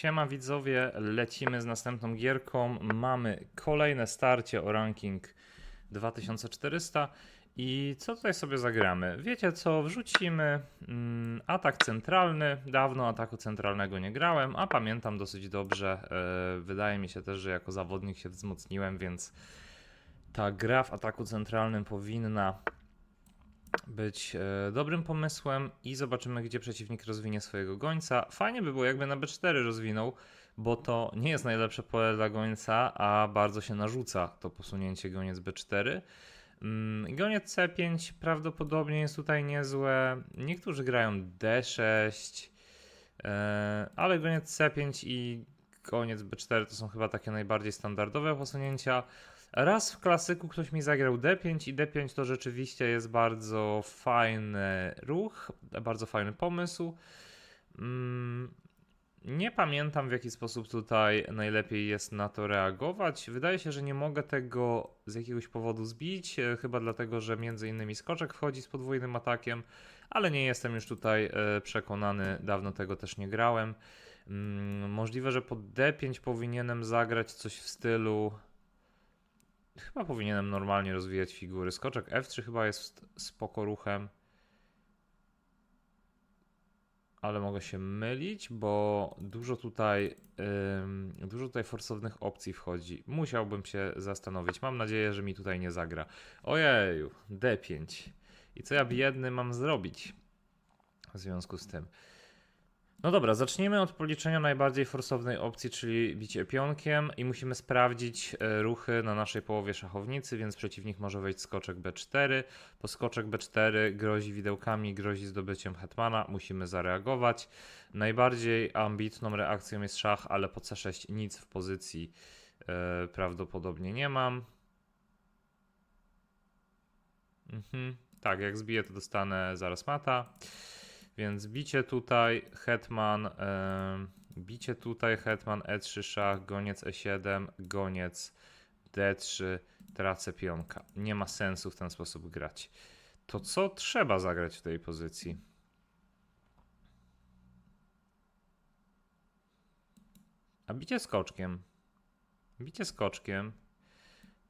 Siema widzowie, lecimy z następną gierką. Mamy kolejne starcie o ranking 2400 i co tutaj sobie zagramy? Wiecie co, wrzucimy mm, atak centralny. Dawno ataku centralnego nie grałem, a pamiętam dosyć dobrze. E, wydaje mi się też, że jako zawodnik się wzmocniłem, więc ta gra w ataku centralnym powinna być e, dobrym pomysłem i zobaczymy, gdzie przeciwnik rozwinie swojego gońca. Fajnie by było, jakby na B4 rozwinął, bo to nie jest najlepsze pole dla gońca, a bardzo się narzuca to posunięcie goniec B4. Mm, Goniec C5 prawdopodobnie jest tutaj niezłe. Niektórzy grają D6, e, ale goniec C5 i goniec B4 to są chyba takie najbardziej standardowe posunięcia. Raz w klasyku ktoś mi zagrał D5 i D5 to rzeczywiście jest bardzo fajny ruch, bardzo fajny pomysł. Mm, Nie pamiętam w jaki sposób tutaj najlepiej jest na to reagować. Wydaje się, że nie mogę tego z jakiegoś powodu zbić, e, chyba dlatego, że między innymi skoczek wchodzi z podwójnym atakiem, ale nie jestem już tutaj e, przekonany, dawno tego też nie grałem. Mm, Możliwe, że po D5 powinienem zagrać coś w stylu Chyba powinienem normalnie rozwijać figury. Skoczek F3 chyba jest spoko ruchem. Ale mogę się mylić, bo dużo tutaj, ym, dużo tutaj forsownych opcji wchodzi. Musiałbym się zastanowić. Mam nadzieję, że mi tutaj nie zagra. Ojeju, D5. I co ja biedny mam zrobić w związku z tym? No dobra, zacznijmy od policzenia najbardziej forsownej opcji, czyli bicie pionkiem i musimy sprawdzić e, ruchy na naszej połowie szachownicy, więc przeciwnik może wejść skoczek B4. Po skoczek B4 grozi widełkami, grozi zdobyciem hetmana, musimy zareagować. Najbardziej ambitną reakcją jest szach, ale po C6 nic w pozycji e, prawdopodobnie nie mam. Mhm. Tak, jak zbiję to dostanę zaraz mata. Więc bicie tutaj, hetman, bicie tutaj, hetman E3 szach, goniec E7, goniec D3, tracę pionka. Nie ma sensu w ten sposób grać. To co trzeba zagrać w tej pozycji? A bicie skoczkiem. Bicie skoczkiem.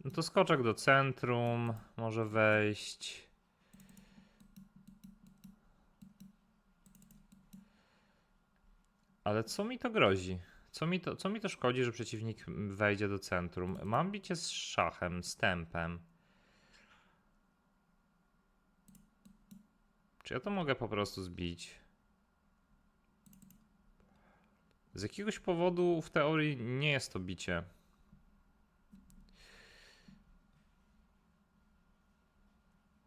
No to skoczek do centrum może wejść. Ale co mi to grozi? Co mi to, co mi to szkodzi, że przeciwnik wejdzie do centrum? Mam bicie z szachem, z tempem. Czy ja to mogę po prostu zbić? Z jakiegoś powodu w teorii nie jest to bicie.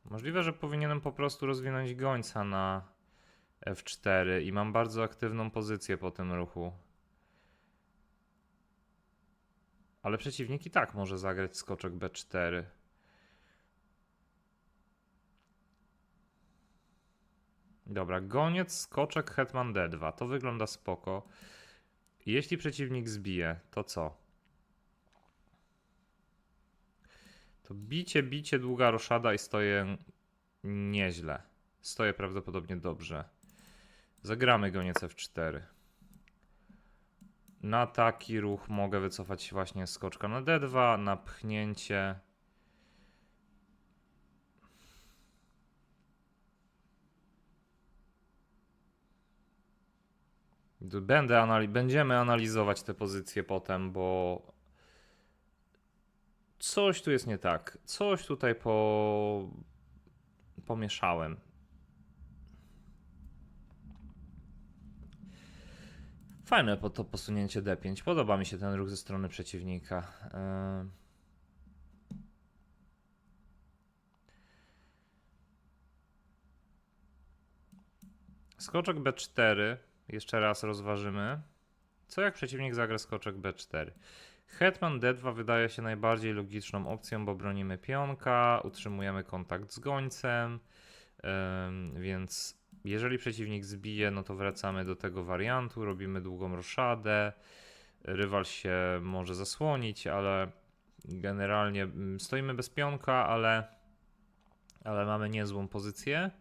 Możliwe, że powinienem po prostu rozwinąć gońca na F4 i mam bardzo aktywną pozycję po tym ruchu. Ale przeciwnik i tak może zagrać skoczek B4. Dobra, goniec, skoczek, hetman D2. To wygląda spoko. Jeśli przeciwnik zbije, to co? To bicie, bicie, długa roszada i stoję nieźle. Stoję prawdopodobnie dobrze. Zagramy goniec F4. Na taki ruch mogę wycofać się właśnie skoczka na D2, na pchnięcie. D- Będę anali- będziemy analizować te pozycje potem, bo coś tu jest nie tak. Coś tutaj po... pomieszałem. Fajne po to posunięcie D5. Podoba mi się ten ruch ze strony przeciwnika. Yy. Skoczek B4. Jeszcze raz rozważymy. Co jak przeciwnik zagra skoczek B4? Hetman D2 wydaje się najbardziej logiczną opcją, bo bronimy pionka, utrzymujemy kontakt z gońcem, więc jeżeli przeciwnik zbije, no to wracamy do tego wariantu, robimy długą roszadę. Rywal się może zasłonić, ale generalnie mm, stoimy bez pionka, ale, ale mamy niezłą pozycję.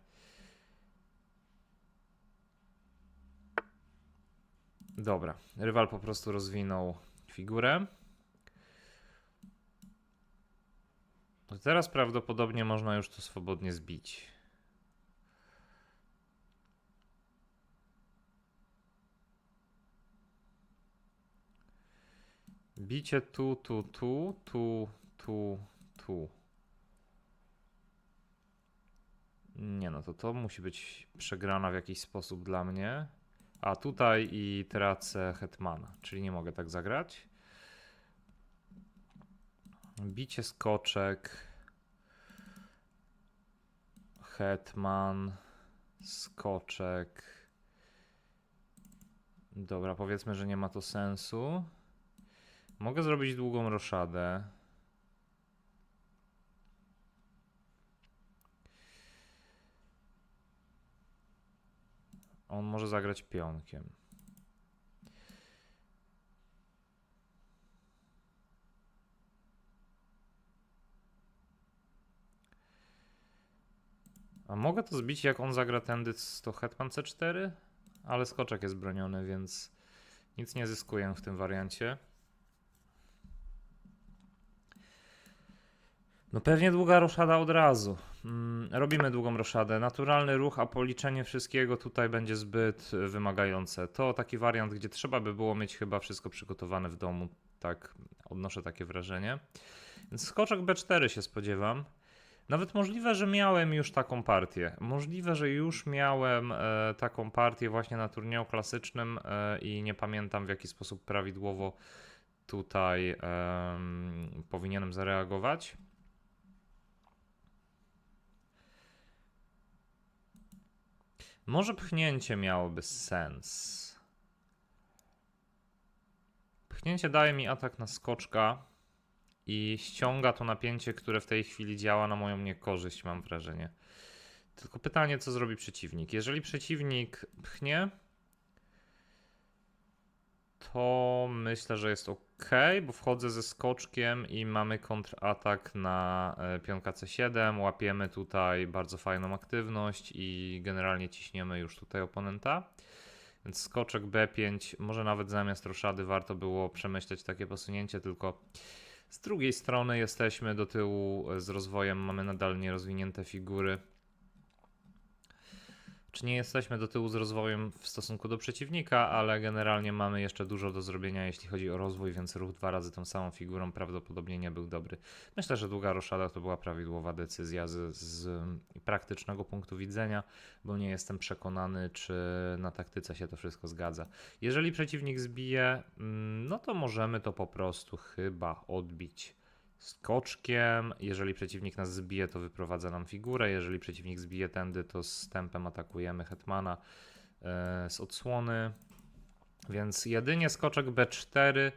Dobra, rywal po prostu rozwinął figurę. To Teraz prawdopodobnie można już to swobodnie zbić. Bicie tu, tu, tu, tu, tu, tu. Nie no, to to musi być przegrana w jakiś sposób dla mnie. A tutaj i tracę Hetmana, czyli nie mogę tak zagrać. Bicie skoczek. Hetman. Skoczek. Dobra, powiedzmy, że nie ma to sensu. Mogę zrobić długą roszadę. On może zagrać pionkiem. A mogę to zbić, jak on zagra tędy, to hetman c4? Ale skoczek jest broniony, więc nic nie zyskuję w tym wariancie. No pewnie długa roszada od razu. Mm, robimy długą roszadę. Naturalny ruch, a policzenie wszystkiego tutaj będzie zbyt wymagające. To taki wariant, gdzie trzeba by było mieć chyba wszystko przygotowane w domu. Tak, odnoszę takie wrażenie. Więc skoczek B4 się spodziewam. Nawet możliwe, że miałem już taką partię. Możliwe, że już miałem e, taką partię właśnie na turnieju klasycznym e, i nie pamiętam w jaki sposób prawidłowo tutaj em, powinienem zareagować. Może pchnięcie miałoby sens. Pchnięcie daje mi atak na skoczka i ściąga to napięcie, które w tej chwili działa na moją niekorzyść, mam wrażenie. Tylko pytanie, co zrobi przeciwnik. Jeżeli przeciwnik pchnie, to myślę, że jest ok, bo wchodzę ze skoczkiem i mamy kontratak na e, pionka C7. Łapiemy tutaj bardzo fajną aktywność i generalnie ciśniemy już tutaj oponenta. Więc skoczek B5, może nawet zamiast roszady warto było przemyśleć takie posunięcie, tylko z drugiej strony jesteśmy do tyłu z rozwojem, mamy nadal nierozwinięte figury. Czy nie jesteśmy do tyłu z rozwojem w stosunku do przeciwnika, ale generalnie mamy jeszcze dużo do zrobienia, jeśli chodzi o rozwój, więc ruch dwa razy tą samą figurą prawdopodobnie nie był dobry. Myślę, że długa roszada to była prawidłowa decyzja z, z praktycznego punktu widzenia, bo nie jestem przekonany, czy na taktyce się to wszystko zgadza. Jeżeli przeciwnik zbije, mm, no to możemy to po prostu chyba odbić skoczkiem. Jeżeli przeciwnik nas zbije, to wyprowadza nam figurę. Jeżeli przeciwnik zbije tędy, to z tempem atakujemy hetmana e, z odsłony. Więc jedynie skoczek B4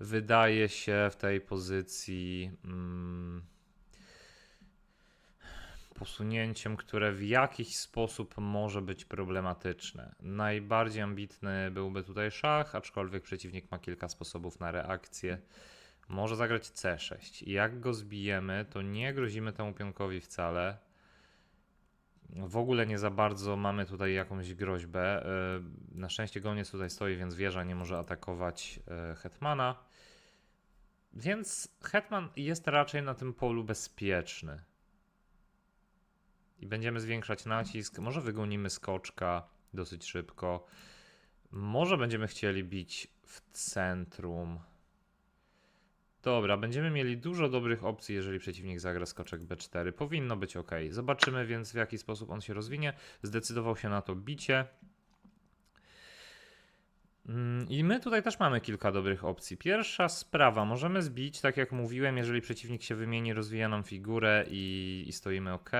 wydaje się w tej pozycji mm, posunięciem, które w jakiś sposób może być problematyczne. Najbardziej ambitny byłby tutaj szach, aczkolwiek przeciwnik ma kilka sposobów na reakcję. Może zagrać C6. I jak go zbijemy, to nie grozimy temu pionkowi wcale. W ogóle nie za bardzo mamy tutaj jakąś groźbę. E, Na szczęście goniec tutaj stoi, więc wieża nie może atakować e, hetmana. Więc hetman jest raczej na tym polu bezpieczny. I będziemy zwiększać nacisk. Może wygonimy skoczka dosyć szybko. Może będziemy chcieli bić w centrum. Dobra, będziemy mieli dużo dobrych opcji, jeżeli przeciwnik zagra skoczek B4. Powinno być ok. Zobaczymy więc, w jaki sposób on się rozwinie. Zdecydował się na to bicie. Mm, I my tutaj też mamy kilka dobrych opcji. Pierwsza sprawa, możemy zbić, tak jak mówiłem, jeżeli przeciwnik się wymieni, rozwija nam figurę i, i stoimy ok.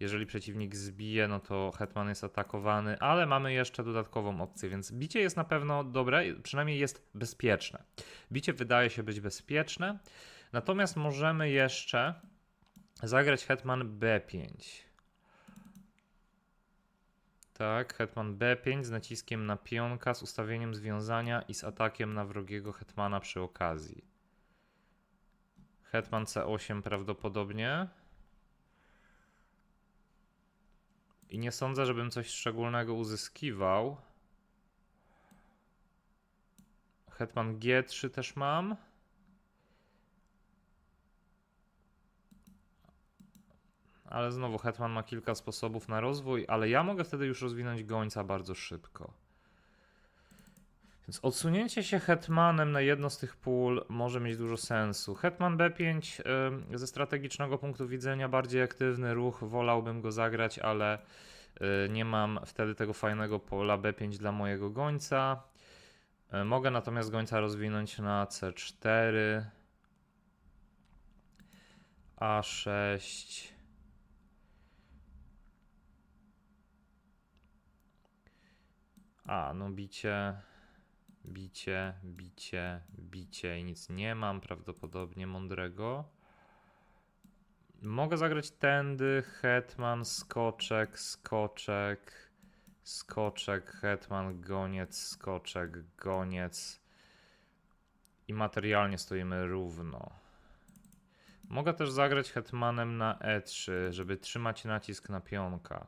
Jeżeli przeciwnik zbije, no to hetman jest atakowany, ale mamy jeszcze dodatkową opcję, więc bicie jest na pewno dobre, przynajmniej jest bezpieczne. Bicie wydaje się być bezpieczne, natomiast możemy jeszcze zagrać hetman B5. Tak, hetman B5 z naciskiem na pionka, z ustawieniem związania i z atakiem na wrogiego hetmana przy okazji. Hetman C8 prawdopodobnie. I nie sądzę, żebym coś szczególnego uzyskiwał. Hetman G3 też mam. Ale znowu Hetman ma kilka sposobów na rozwój, ale ja mogę wtedy już rozwinąć gońca bardzo szybko. Więc odsunięcie się hetmanem na jedno z tych pól może mieć dużo sensu. Hetman B5 y, ze strategicznego punktu widzenia bardziej aktywny ruch, wolałbym go zagrać, ale y, nie mam wtedy tego fajnego pola B5 dla mojego gońca. Y, mogę natomiast gońca rozwinąć na C4, A6. A, no bicie. Bicie, bicie, bicie i nic nie mam prawdopodobnie mądrego. Mogę zagrać tędy, hetman, skoczek, skoczek, skoczek, hetman, goniec, skoczek, goniec. I materialnie stoimy równo. Mogę też zagrać hetmanem na e3, żeby trzymać nacisk na pionka.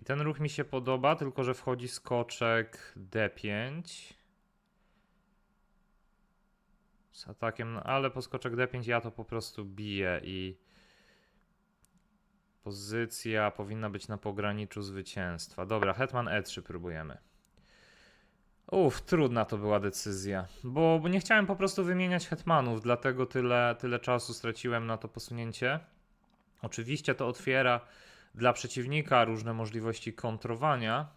I ten ruch mi się podoba, tylko że wchodzi skoczek D5. Z atakiem, no ale po skoczek D5 ja to po prostu biję i pozycja powinna być na pograniczu zwycięstwa. Dobra, hetman E3 próbujemy. Uff, trudna to była decyzja, bo, nie chciałem po prostu wymieniać hetmanów, dlatego tyle, tyle czasu straciłem na to posunięcie. Oczywiście to otwiera dla przeciwnika różne możliwości kontrowania,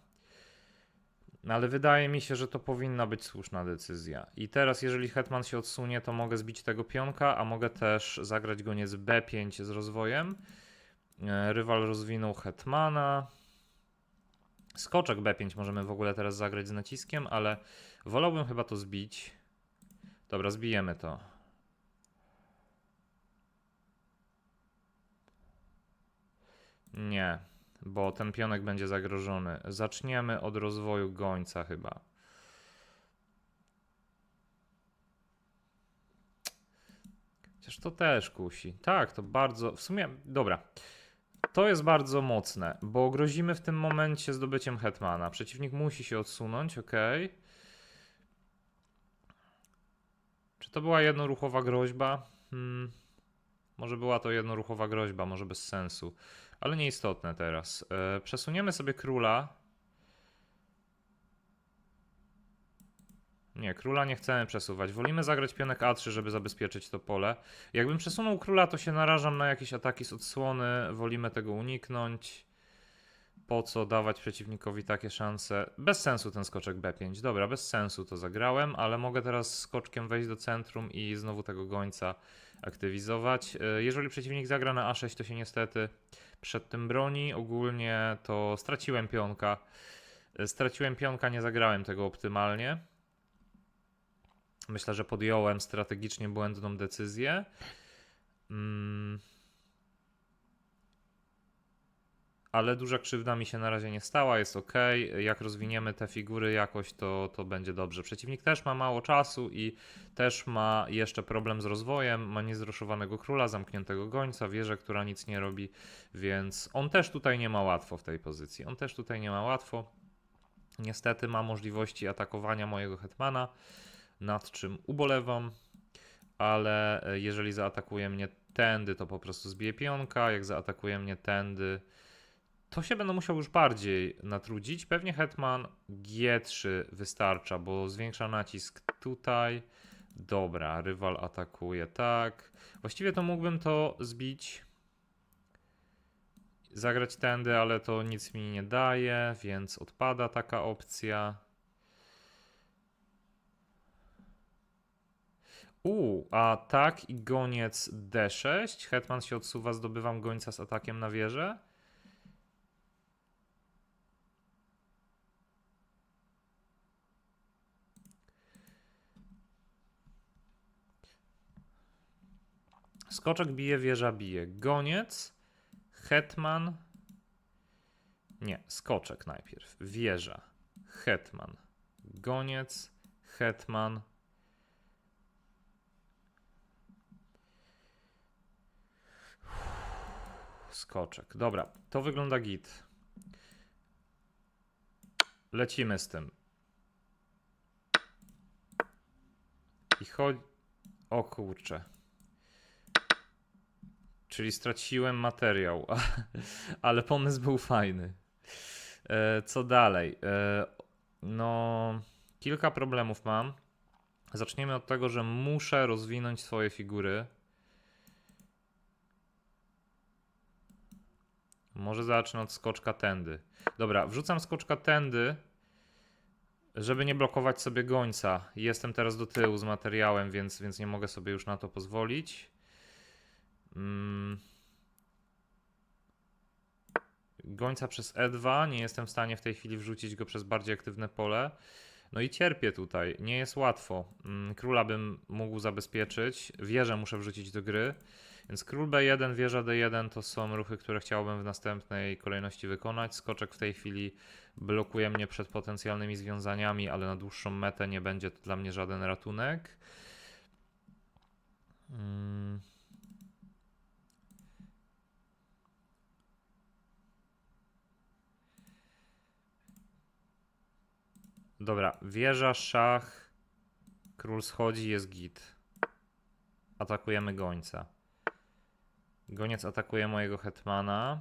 no ale wydaje mi się, że to powinna być słuszna decyzja. I teraz, jeżeli hetman się odsunie, to mogę zbić tego pionka, a mogę też zagrać goniec B5 z rozwojem. E, Rywal rozwinął hetmana. Skoczek B5 możemy w ogóle teraz zagrać z naciskiem, ale wolałbym chyba to zbić. Dobra, zbijemy to. Nie, bo ten pionek będzie zagrożony. Zaczniemy od rozwoju gońca chyba. Chociaż to też kusi. Tak, to bardzo. W sumie, dobra. To jest bardzo mocne, bo grozimy w tym momencie zdobyciem hetmana. Przeciwnik musi się odsunąć, ok. Czy to była jednoruchowa groźba? Hmm. Może była to jednoruchowa groźba, może bez sensu. Ale nieistotne teraz. E, przesuniemy sobie króla. Nie, króla nie chcemy przesuwać. Wolimy zagrać pionek A3, żeby zabezpieczyć to pole. Jakbym przesunął króla, to się narażam na jakieś ataki z odsłony. Wolimy tego uniknąć. Po co dawać przeciwnikowi takie szanse? Bez sensu ten skoczek B5. Dobra, bez sensu to zagrałem, ale mogę teraz skoczkiem wejść do centrum i znowu tego gońca aktywizować. E, Jeżeli przeciwnik zagra na A6, to się niestety przed tym broni. Ogólnie to straciłem pionka. E, Straciłem pionka, nie zagrałem tego optymalnie. Myślę, że podjąłem strategicznie błędną decyzję. Mm. Ale duża krzywda mi się na razie nie stała, jest ok. Jak rozwiniemy te figury jakoś, to, to będzie dobrze. Przeciwnik też ma mało czasu i też ma jeszcze problem z rozwojem. Ma niezruszowanego króla, zamkniętego gońca, wieżę, która nic nie robi, więc on też tutaj nie ma łatwo w tej pozycji. On też tutaj nie ma łatwo. Niestety ma możliwości atakowania mojego hetmana, nad czym ubolewam, ale e, jeżeli zaatakuje mnie tędy, to po prostu zbije pionka. Jak zaatakuje mnie tędy, to się będę musiał już bardziej natrudzić. Pewnie hetman G3 wystarcza, bo zwiększa nacisk tutaj. Dobra, rywal atakuje tak. Właściwie to mógłbym to zbić. Zagrać tędy, ale to nic mi nie daje, więc odpada taka opcja. U, a tak i goniec D6. Hetman się odsuwa, zdobywam gońca z atakiem na wieżę. Skoczek bije, wieża bije. Goniec, hetman. Nie, skoczek najpierw. Wieża, hetman. Goniec, hetman. Skoczek. Dobra, to wygląda git. lecimy z tym. I chodź. O kurczę. Czyli straciłem materiał, ale pomysł był fajny. E, co dalej? E, no, kilka problemów mam. Zaczniemy od tego, że muszę rozwinąć swoje figury. Może zacznę od skoczka tędy. Dobra, wrzucam skoczka tędy, żeby nie blokować sobie gońca. Jestem teraz do tyłu z materiałem, więc, więc nie mogę sobie już na to pozwolić. Mm. Gońca przez E2, nie jestem w stanie w tej chwili wrzucić go przez bardziej aktywne pole. No i cierpię tutaj, nie jest łatwo. Mm, Króla bym mógł zabezpieczyć, wieżę muszę wrzucić do gry. Więc król B1, wieża D1 to są ruchy, które chciałbym w następnej kolejności wykonać. Skoczek w tej chwili blokuje mnie przed potencjalnymi związaniami, ale na dłuższą metę nie będzie to dla mnie żaden ratunek. Mm. Dobra, wieża, szach, król schodzi, jest git. Atakujemy gońca. Goniec atakuje mojego hetmana.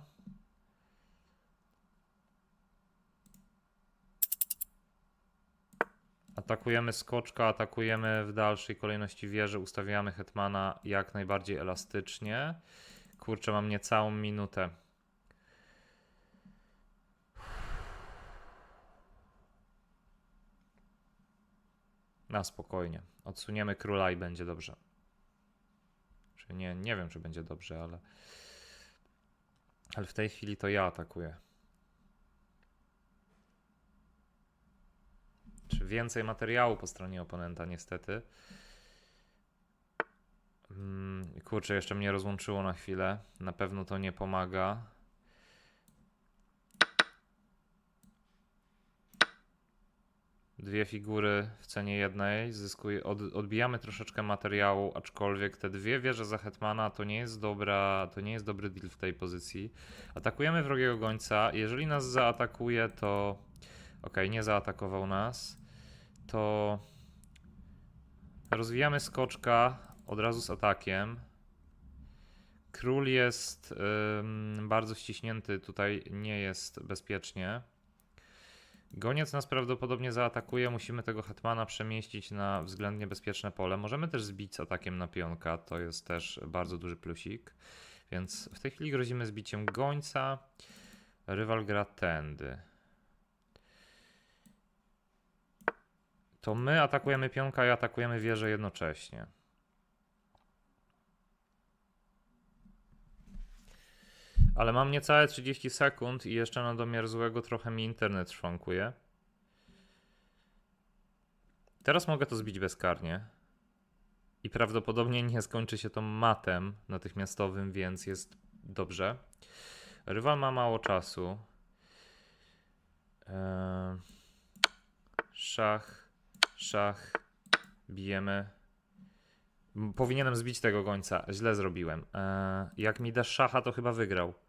Atakujemy skoczka, atakujemy w dalszej kolejności wieżę, ustawiamy hetmana jak najbardziej elastycznie. Kurczę, mam niecałą minutę. Na spokojnie. Odsuniemy króla i będzie dobrze. Czy nie, nie wiem, czy będzie dobrze, ale. Ale w tej chwili to ja atakuję. Czy więcej materiału po stronie oponenta, niestety. Mm, kurczę, jeszcze mnie rozłączyło na chwilę. Na pewno to nie pomaga. Dwie figury w cenie jednej. Zyskuje, od, odbijamy troszeczkę materiału, aczkolwiek te dwie wieże za Hetmana to nie jest dobra, to nie jest dobry deal w tej pozycji. Atakujemy wrogiego gońca. Jeżeli nas zaatakuje, to. Ok, nie zaatakował nas. To. Rozwijamy skoczka od razu z atakiem. Król jest ym, bardzo ściśnięty, tutaj nie jest bezpiecznie. Goniec nas prawdopodobnie zaatakuje, musimy tego hetmana przemieścić na względnie bezpieczne pole. Możemy też zbić z atakiem na pionka, to jest też bardzo duży plusik. Więc w tej chwili grozimy zbiciem gońca. Rywal gra tędy. To my atakujemy pionka i atakujemy wieżę jednocześnie. Ale mam niecałe 30 sekund i jeszcze na domiar złego trochę mi internet szwankuje. Teraz mogę to zbić bezkarnie. I prawdopodobnie nie skończy się to matem natychmiastowym, więc jest dobrze. Rywal ma mało czasu. Eee, szach, szach, bijemy. Powinienem zbić tego gońca. Źle zrobiłem. Eee, jak mi dasz szacha, to chyba wygrał.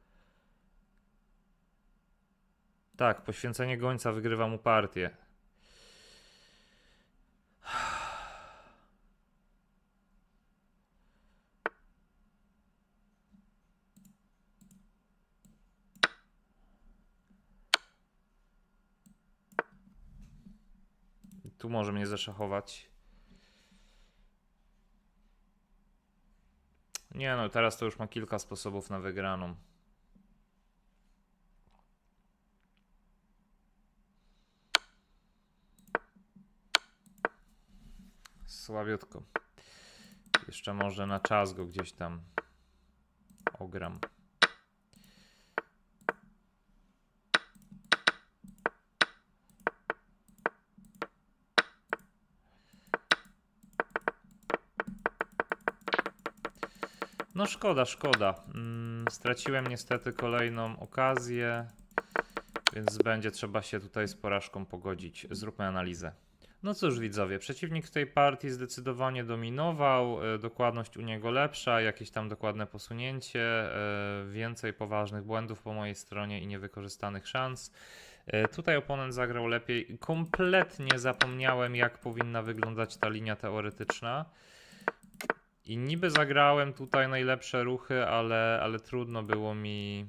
Tak, poświęcenie gońca wygrywa mu partię. Tu może mnie zaszachować. Nie no, teraz to już ma kilka sposobów na wygraną. Słabiutko. Jeszcze może na czas go gdzieś tam ogram. No szkoda, szkoda. Mm, straciłem niestety kolejną okazję, więc będzie trzeba się tutaj z porażką pogodzić. Zróbmy analizę. No cóż widzowie, przeciwnik w tej partii zdecydowanie dominował, e, dokładność u niego lepsza, jakieś tam dokładne posunięcie, e, więcej poważnych błędów po mojej stronie i niewykorzystanych szans. E, Tutaj oponent zagrał lepiej. Kompletnie zapomniałem, jak powinna wyglądać ta linia teoretyczna. I niby zagrałem tutaj najlepsze ruchy, ale, ale trudno było mi.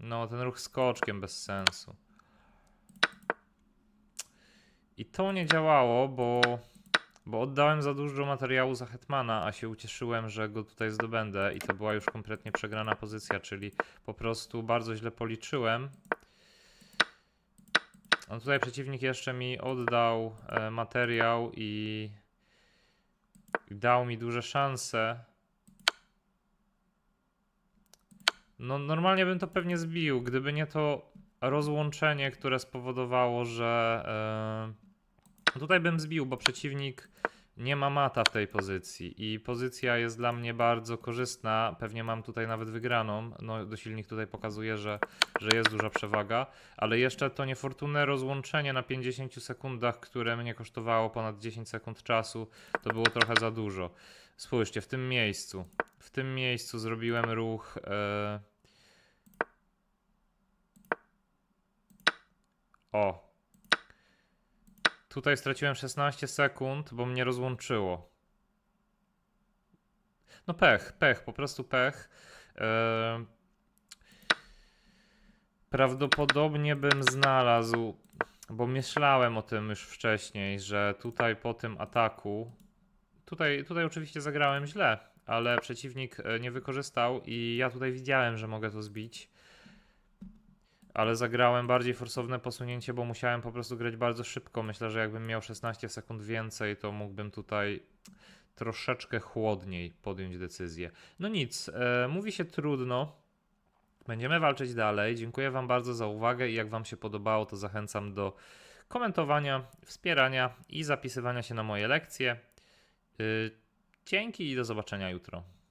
No, ten ruch skoczkiem bez sensu. I to nie działało, bo, bo oddałem za dużo materiału za Hetmana, a się ucieszyłem, że go tutaj zdobędę i to była już kompletnie przegrana pozycja, czyli po prostu bardzo źle policzyłem. A tutaj przeciwnik jeszcze mi oddał e, materiał i dał mi duże szanse. No, normalnie bym to pewnie zbił, gdyby nie to rozłączenie, które spowodowało, że e, tutaj bym zbił, bo przeciwnik nie ma mata w tej pozycji i pozycja jest dla mnie bardzo korzystna. Pewnie mam tutaj nawet wygraną. No, dosilnik tutaj pokazuje, że, że jest duża przewaga, ale jeszcze to niefortunne rozłączenie na 50 sekundach, które mnie kosztowało ponad 10 sekund czasu, to było trochę za dużo. Spójrzcie, w tym miejscu, w tym miejscu zrobiłem ruch. E, O. Tutaj straciłem 16 sekund, bo mnie rozłączyło. No pech, pech, po prostu pech. Eee, prawdopodobnie bym znalazł, bo myślałem o tym już wcześniej, że tutaj po tym ataku, tutaj, tutaj oczywiście zagrałem źle, ale przeciwnik e, nie wykorzystał i ja tutaj widziałem, że mogę to zbić ale zagrałem bardziej forsowne posunięcie, bo musiałem po prostu grać bardzo szybko. Myślę, że jakbym miał 16 sekund więcej, to mógłbym tutaj troszeczkę chłodniej podjąć decyzję. No nic, e, mówi się trudno. Będziemy walczyć dalej. Dziękuję Wam bardzo za uwagę i jak Wam się podobało, to zachęcam do komentowania, wspierania i zapisywania się na moje lekcje. Y, dzięki i do zobaczenia jutro.